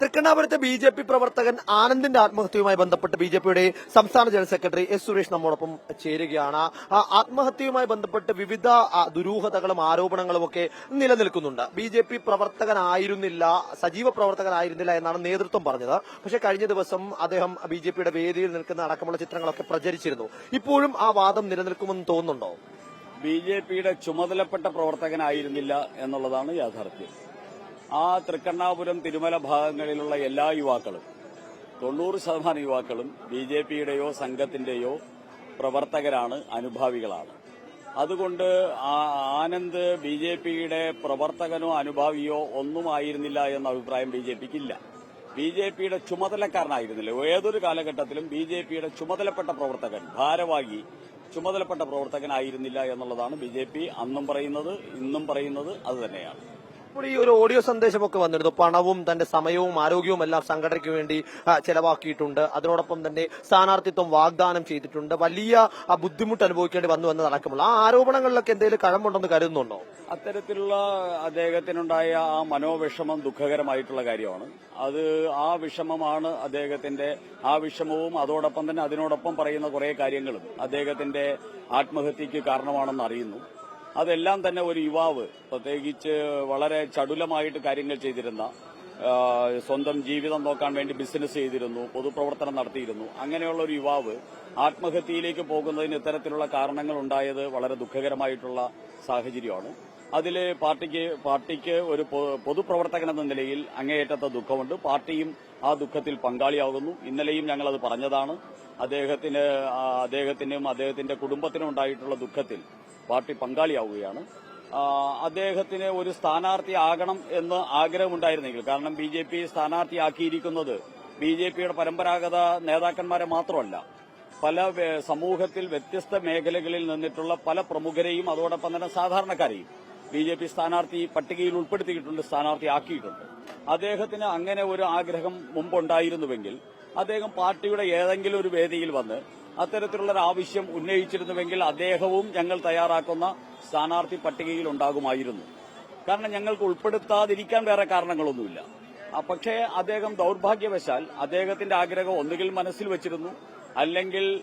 തൃക്കണ്ണാപുരത്തെ B J P പ്രവർത്തകൻ ആനന്ദിന്റെ ആത്മഹത്യയുമായി ബന്ധപ്പെട്ട് ബി ജെ പിയുടെ സംസ്ഥാന ജനറൽ സെക്രട്ടറി എസ് സുരേഷ് നമ്മോടൊപ്പം ചേരുകയാണ്. ആത്മഹത്യയുമായി ബന്ധപ്പെട്ട് വിവിധ ദുരൂഹതകളും ആരോപണങ്ങളും ഒക്കെ നിലനിൽക്കുന്നുണ്ട്. ബി ജെ പി പ്രവർത്തകനായിരുന്നില്ല സജീവ പ്രവർത്തകനായിരുന്നില്ല എന്നാണ് നേതൃത്വം പറഞ്ഞത്. പക്ഷേ കഴിഞ്ഞ ദിവസം അദ്ദേഹം ബി ജെ പിയുടെ വേദിയിൽ നിൽക്കുന്ന അടക്കമുള്ള ചിത്രങ്ങളൊക്കെ പ്രചരിച്ചിരുന്നു. ഇപ്പോഴും ആ വാദം നിലനിൽക്കുമെന്ന് തോന്നുന്നുണ്ടോ? ബി ജെ പിയുടെ ചുമതലപ്പെട്ട പ്രവർത്തകനായിരുന്നില്ല എന്നുള്ളതാണ് യാഥാർത്ഥ്യം. ആ തൃക്കണ്ണാപുരം തിരുമല ഭാഗങ്ങളിലുള്ള എല്ലാ യുവാക്കളും തൊണ്ണൂറ് ശതമാനം യുവാക്കളും ബി ജെ പിയുടെയോ സംഘത്തിന്റെയോ പ്രവർത്തകരാണ് അനുഭാവികളാണ്. അതുകൊണ്ട് ആനന്ദ് ബി ജെ പിയുടെ പ്രവർത്തകനോ അനുഭാവിയോ ഒന്നും ആയിരുന്നില്ല എന്ന അഭിപ്രായം ബി ജെ പിക്കില്ല. ബി ജെ പിയുടെ ചുമതലക്കാരനായിരുന്നില്ല. ഏതൊരു കാലഘട്ടത്തിലും ബി ജെ പിയുടെ ചുമതലപ്പെട്ട പ്രവർത്തകൻ ഭാരവാഹി ചുമതലപ്പെട്ട പ്രവർത്തകനായിരുന്നില്ല എന്നുള്ളതാണ് ബി ജെ പി അന്നും പറയുന്നത് ഇന്നും പറയുന്നത് അത് തന്നെയാണ്. ഇപ്പോൾ ഈ ഒരു ഓഡിയോ സന്ദേശമൊക്കെ വന്നിരുന്നു. പണവും തന്റെ സമയവും ആരോഗ്യവും എല്ലാം സംഘടനയ്ക്ക് വേണ്ടി ചെലവാക്കിയിട്ടുണ്ട്. അതിനോടൊപ്പം തന്നെ സ്ഥാനാർത്ഥിത്വം വാഗ്ദാനം ചെയ്തിട്ടുണ്ട്. വലിയ ബുദ്ധിമുട്ട് അനുഭവിക്കേണ്ടി വന്നു എന്നതടക്കമുള്ള ആ ആരോപണങ്ങളിലൊക്കെ എന്തെങ്കിലും കഴമ്പുണ്ടെന്ന് കരുതുന്നുണ്ടോ? അത്തരത്തിലുള്ള അദ്ദേഹത്തിനുണ്ടായ ആ മനോവിഷമം ദുഃഖകരമായിട്ടുള്ള കാര്യമാണ്. അത് ആ വിഷമമാണ് അദ്ദേഹത്തിന്റെ ആ വിഷമവും അതോടൊപ്പം തന്നെ അതിനോടൊപ്പം പറയുന്ന കുറെ കാര്യങ്ങളും അദ്ദേഹത്തിന്റെ ആത്മഹത്യക്ക് കാരണമാണെന്ന് അറിയുന്നു. അതെല്ലാം തന്നെ ഒരു യുവാവ് പ്രത്യേകിച്ച് വളരെ ചടുലമായിട്ട് കാര്യങ്ങൾ ചെയ്തിരുന്ന സ്വന്തം ജീവിതം നോക്കാൻ വേണ്ടി ബിസിനസ് ചെയ്തിരുന്നു പൊതുപ്രവർത്തനം നടത്തിയിരുന്നു. അങ്ങനെയുള്ള ഒരു യുവാവ് ആത്മഹത്യയിലേക്ക് പോകുന്നതിന് ഇത്തരത്തിലുള്ള കാരണങ്ങൾ ഉണ്ടായത് വളരെ ദുഃഖകരമായിട്ടുള്ള സാഹചര്യമാണ്. അതിൽ പാർട്ടിക്ക് പാർട്ടിക്ക് ഒരു പൊതുപ്രവർത്തകൻ എന്ന നിലയിൽ അങ്ങേയറ്റത്തെ ദുഃഖമുണ്ട്. പാർട്ടിയും ആ ദുഃഖത്തിൽ പങ്കാളിയാകുന്നു. ഇന്നലെയും ഞങ്ങൾ അത് പറഞ്ഞതാണ്. അദ്ദേഹത്തിന് അദ്ദേഹത്തിനും അദ്ദേഹത്തിന്റെ കുടുംബത്തിനും ഉണ്ടായിട്ടുള്ള ദുഃഖത്തിൽ പാർട്ടി പങ്കാളിയാവുകയാണ്. അദ്ദേഹത്തിന് ഒരു സ്ഥാനാർത്ഥി ആകണം എന്ന് ആഗ്രഹമുണ്ടായിരുന്നെങ്കിൽ കാരണം ബി ജെ പി സ്ഥാനാർത്ഥിയാക്കിയിരിക്കുന്നത് ബി ജെ പിയുടെ പരമ്പരാഗത നേതാക്കന്മാരെ മാത്രമല്ല പല സമൂഹത്തിൽ വ്യത്യസ്ത മേഖലകളിൽ നിന്നിട്ടുള്ള പല പ്രമുഖരെയും അതോടൊപ്പം തന്നെ സാധാരണക്കാരെയും ബി ജെ പി സ്ഥാനാർത്ഥി പട്ടികയിൽ ഉൾപ്പെടുത്തിയിട്ടുണ്ട് സ്ഥാനാർത്ഥിയാക്കിയിട്ടുണ്ട്. അദ്ദേഹത്തിന് അങ്ങനെ ഒരു ആഗ്രഹം മുമ്പുണ്ടായിരുന്നുവെങ്കിൽ അദ്ദേഹം പാർട്ടിയുടെ ഏതെങ്കിലും ഒരു വേദിയിൽ വന്ന് അത്തരത്തിലുള്ള ഒരു ആവശ്യം ഉന്നയിച്ചിരുന്നുവെങ്കിൽ അദ്ദേഹവും ഞങ്ങൾ തയ്യാറാക്കുന്ന സ്ഥാനാർത്ഥി പട്ടികയിൽ ഉണ്ടാകുമായിരുന്നു. കാരണം ഞങ്ങൾക്ക് ഉൾപ്പെടുത്താതിരിക്കാൻ വേറെ കാരണങ്ങളൊന്നുമില്ല. പക്ഷേ അദ്ദേഹം ദൌർഭാഗ്യവശാൽ അദ്ദേഹത്തിന്റെ ആഗ്രഹം ഒന്നുകിൽ മനസ്സിൽ വെച്ചിരുന്നു അല്ലെങ്കിൽ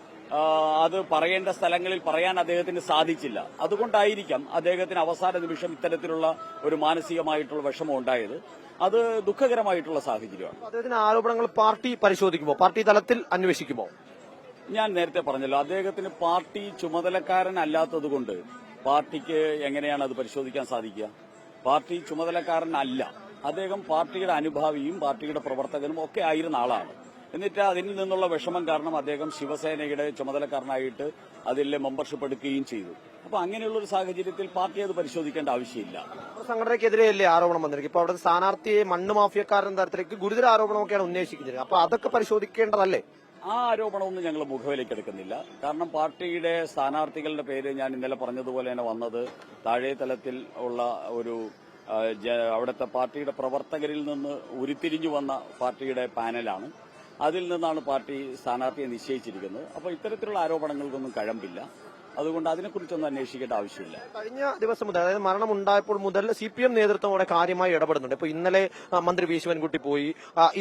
അത് പറയേണ്ട സ്ഥലങ്ങളിൽ പറയാൻ അദ്ദേഹത്തിന് സാധിച്ചില്ല. അതുകൊണ്ടായിരിക്കാം അദ്ദേഹത്തിന് അവസാന നിമിഷം ഇത്തരത്തിലുള്ള ഒരു മാനസികമായിട്ടുള്ള വിഷമം ഉണ്ടായത്. അത് ദുഃഖകരമായിട്ടുള്ള സാഹചര്യമാണ്. അദ്ദേഹത്തിന് ആരോപണങ്ങൾ പാർട്ടി പരിശോധിക്കുമോ? പാർട്ടി തലത്തിൽ അന്വേഷിക്കുമോ? ഞാൻ നേരത്തെ പറഞ്ഞല്ലോ അദ്ദേഹത്തിന് പാർട്ടി ചുമതലക്കാരൻ ചുമതലക്കാരനല്ലാത്തതുകൊണ്ട് പാർട്ടിക്ക് എങ്ങനെയാണ് അത് പരിശോധിക്കാൻ സാധിക്കുക? പാർട്ടി ചുമതലക്കാരൻ അല്ല അദ്ദേഹം പാർട്ടിയുടെ അനുഭാവിയും പാർട്ടിയുടെ പ്രവർത്തകനും ഒക്കെ ആയിരുന്ന ആളാണ്. എന്നിട്ട് അതിൽ നിന്നുള്ള വിഷമം കാരണം അദ്ദേഹം ശിവസേനയുടെ ചുമതലക്കാരനായിട്ട് അതിൽ മെമ്പർഷിപ്പ് എടുക്കുകയും ചെയ്തു. അപ്പൊ അങ്ങനെയുള്ള ഒരു സാഹചര്യത്തിൽ പാർട്ടി അത് പരിശോധിക്കേണ്ട ആവശ്യമില്ല. സംഘടനയ്ക്കെതിരെയല്ലേ ആരോപണം വന്നിരിക്കും ഇപ്പൊ അവിടെ സ്ഥാനാർത്ഥിയെ മണ്ണ് മാഫിയക്കാരൻ തരത്തിലേക്ക് ഗുരുതര ആരോപണമൊക്കെയാണ് ഉന്നയിച്ചിരിക്കുന്നത്. അപ്പൊ അതൊക്കെ പരിശോധിക്കേണ്ടതല്ലേ? ആ ആരോപണമൊന്നും ഞങ്ങൾ മുഖവിലേക്ക് എടുക്കുന്നില്ല. കാരണം പാർട്ടിയുടെ സ്ഥാനാർത്ഥികളുടെ പേര് ഞാൻ ഇന്നലെ പറഞ്ഞതുപോലെ തന്നെ വന്നത് താഴെ തലത്തിൽ ഉള്ള ഒരു അവിടുത്തെ പാർട്ടിയുടെ പ്രവർത്തകരിൽ നിന്ന് ഉരുത്തിരിഞ്ഞു വന്ന പാർട്ടിയുടെ പാനലാണ്. അതിൽ നിന്നാണ് പാർട്ടി സ്ഥാനാർത്ഥിയെ നിശ്ചയിച്ചിരിക്കുന്നത്. അപ്പോൾ ഇത്തരത്തിലുള്ള ആരോപണങ്ങൾക്കൊന്നും കഴമ്പില്ല. അതുകൊണ്ട് അതിനെക്കുറിച്ചൊന്നും അന്വേഷിക്കേണ്ട ആവശ്യമില്ല. കഴിഞ്ഞ ദിവസം മുതൽ അതായത് മരണം ഉണ്ടായപ്പോൾ മുതൽ സി പി എം നേതൃത്വം അവിടെ കാര്യമായി ഇടപെടുന്നുണ്ട്. ഇപ്പൊ ഇന്നലെ മന്ത്രി വി ശിവൻകുട്ടി പോയി.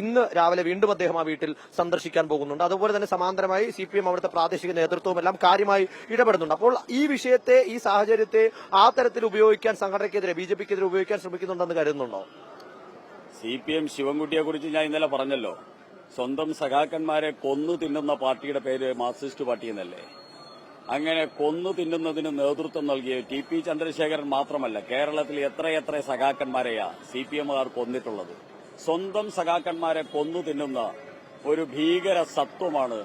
ഇന്ന് രാവിലെ വീണ്ടും അദ്ദേഹം ആ വീട്ടിൽ സന്ദർശിക്കാൻ പോകുന്നുണ്ട്. അതുപോലെ തന്നെ സമാന്തരമായി സി പി എം അവിടുത്തെ പ്രാദേശിക നേതൃത്വവും എല്ലാം കാര്യമായി ഇടപെടുന്നുണ്ട്. അപ്പോൾ ഈ വിഷയത്തെ ഈ സാഹചര്യത്തെ ആ തരത്തിൽ ഉപയോഗിക്കാൻ സംഘടനയ്ക്കെതിരെ ബി ജെ പിക്കെതിരെ ഉപയോഗിക്കാൻ ശ്രമിക്കുന്നുണ്ടെന്ന് കരുതുന്നുണ്ടോ? സി പി എം ശിവൻകുട്ടിയെ കുറിച്ച് ഞാൻ ഇന്നലെ പറഞ്ഞല്ലോ. സ്വന്തം സഖാക്കന്മാരെ കൊന്നു തിന്നുന്ന പാർട്ടിയുടെ പേര് മാർക്സിസ്റ്റ് പാർട്ടി എന്നല്ലേ? അങ്ങനെ കൊന്നു തിന്നുന്നതിന് നേതൃത്വം നൽകിയ ടി പി ചന്ദ്രശേഖരൻ മാത്രമല്ല കേരളത്തിൽ എത്രയെത്ര സഖാക്കന്മാരെയാ സി പി എമ്മുകാർ കൊന്നിട്ടുള്ളത്. സ്വന്തം സഖാക്കന്മാരെ കൊന്നു തിന്നുന്ന ഒരു ഭീകര സത്വമാണ്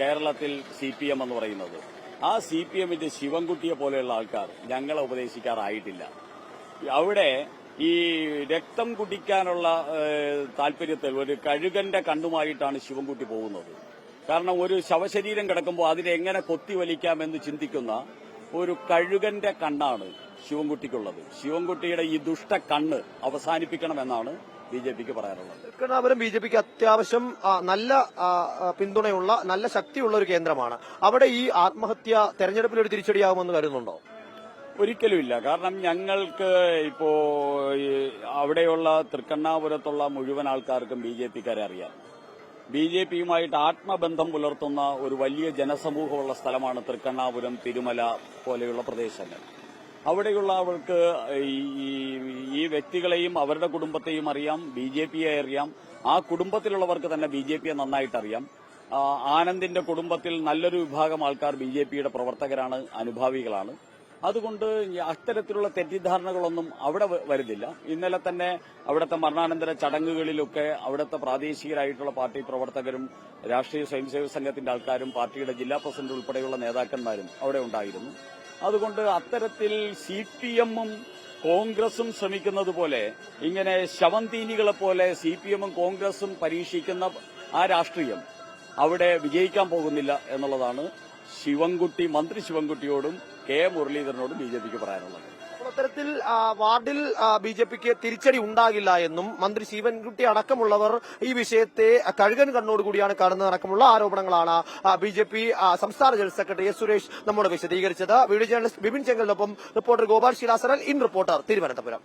കേരളത്തിൽ സി പി എം എന്ന് പറയുന്നത്. ആ സി പി എമ്മിന്റെ ശിവൻകുട്ടിയെ പോലെയുള്ള ആൾക്കാർ ഞങ്ങളെ ഉപദേശിക്കാറായിട്ടില്ല. അവിടെ ഈ രക്തം കുടിക്കാനുള്ള താല്പര്യത്തിൽ ഒരു കഴുകന്റെ കണ്ണുമായിട്ടാണ് ശിവൻകുട്ടി പോകുന്നത്. കാരണം ഒരു ശവശരീരം കിടക്കുമ്പോൾ അതിനെ എങ്ങനെ കൊത്തിവലിക്കാമെന്ന് ചിന്തിക്കുന്ന ഒരു കഴുകന്റെ കണ്ണാണ് ശിവൻകുട്ടിക്കുള്ളത്. ശിവൻകുട്ടിയുടെ ഈ ദുഷ്ട കണ്ണ് അവസാനിപ്പിക്കണമെന്നാണ് ബി ജെ പിക്ക് പറയാനുള്ളത്. ബി ജെ പിക്ക് അത്യാവശ്യം നല്ല പിന്തുണയുള്ള നല്ല ശക്തിയുള്ള ഒരു കേന്ദ്രമാണ്. അവിടെ ഈ ആത്മഹത്യ തെരഞ്ഞെടുപ്പിൽ ഒരു തിരിച്ചടിയാകുമെന്ന് കരുതുന്നുണ്ടോ? ഒരിക്കലുമില്ല. കാരണം ഞങ്ങൾക്ക് ഇപ്പോ അവിടെയുള്ള തൃക്കണ്ണാപുരത്തുള്ള മുഴുവൻ ആൾക്കാർക്കും ബി ജെ പിക്കാരെ അറിയാം. ബി ജെ പിയുമായിട്ട് ആത്മബന്ധം പുലർത്തുന്ന ഒരു വലിയ ജനസമൂഹമുള്ള സ്ഥലമാണ് തൃക്കണ്ണാപുരം തിരുമല പോലെയുള്ള പ്രദേശങ്ങൾ. അവിടെയുള്ള അവർക്ക് ഈ വ്യക്തികളെയും അവരുടെ കുടുംബത്തെയും അറിയാം ബി ജെ പിയെ അറിയാം. ആ കുടുംബത്തിലുള്ളവർക്ക് തന്നെ ബി ജെ പിയെ നന്നായിട്ട് അറിയാം ആനന്ദിന്റെ കുടുംബത്തിൽ നല്ലൊരു വിഭാഗം ആൾക്കാർ ബി ജെ പിയുടെ പ്രവർത്തകരാണ് അനുഭാവികളാണ്. അതുകൊണ്ട് അത്തരത്തിലുള്ള തെറ്റിദ്ധാരണകളൊന്നും അവിടെ വരുന്നില്ല. ഇന്നലെ തന്നെ അവിടുത്തെ മരണാനന്തര ചടങ്ങുകളിലൊക്കെ അവിടുത്തെ പ്രാദേശികരായിട്ടുള്ള പാർട്ടി പ്രവർത്തകരും രാഷ്ട്രീയ സ്വയംസേവക സംഘത്തിന്റെ ആൾക്കാരും പാർട്ടിയുടെ ജില്ലാ പ്രസിഡന്റ് ഉൾപ്പെടെയുള്ള നേതാക്കന്മാരും അവിടെ ഉണ്ടായിരുന്നു. അതുകൊണ്ട് അത്തരത്തിൽ സി പി എമ്മും കോൺഗ്രസും ശ്രമിക്കുന്നത് പോലെ ഇങ്ങനെ ശവന്തീനികളെ പോലെ സി പി എമ്മും കോൺഗ്രസും പരീക്ഷിക്കുന്ന ആ രാഷ്ട്രീയം അവിടെ വിജയിക്കാൻ പോകുന്നില്ല എന്നുള്ളതാണ് ശിവൻകുട്ടി മന്ത്രി ശിവൻകുട്ടിയോടും കെ മുരളീധരനോടും ബി ജെ പിക്ക് പറയാനുള്ളത്. അത്തരത്തിൽ വാർഡിൽ ബി ജെ പിക്ക് തിരിച്ചടി ഉണ്ടാകില്ല എന്നും മന്ത്രി ശിവൻകുട്ടി അടക്കമുള്ളവർ ഈ വിഷയത്തെ കഴുകൻ കണ്ണോടുകൂടിയാണ് കാണുന്നത് അടക്കമുള്ള ആരോപണങ്ങളാണ് ബി ജെ പി സംസ്ഥാന ജനറൽ സെക്രട്ടറി എസ് സുരേഷ് നമ്മോട് വിശദീകരിച്ചത്. വീഡിയോ ജേർണലിസ്റ്റ് ബിപിൻ ചെങ്കലിനൊപ്പം reporter Gopal ശിലാസരൻ in reporter Thiruvananthapuram.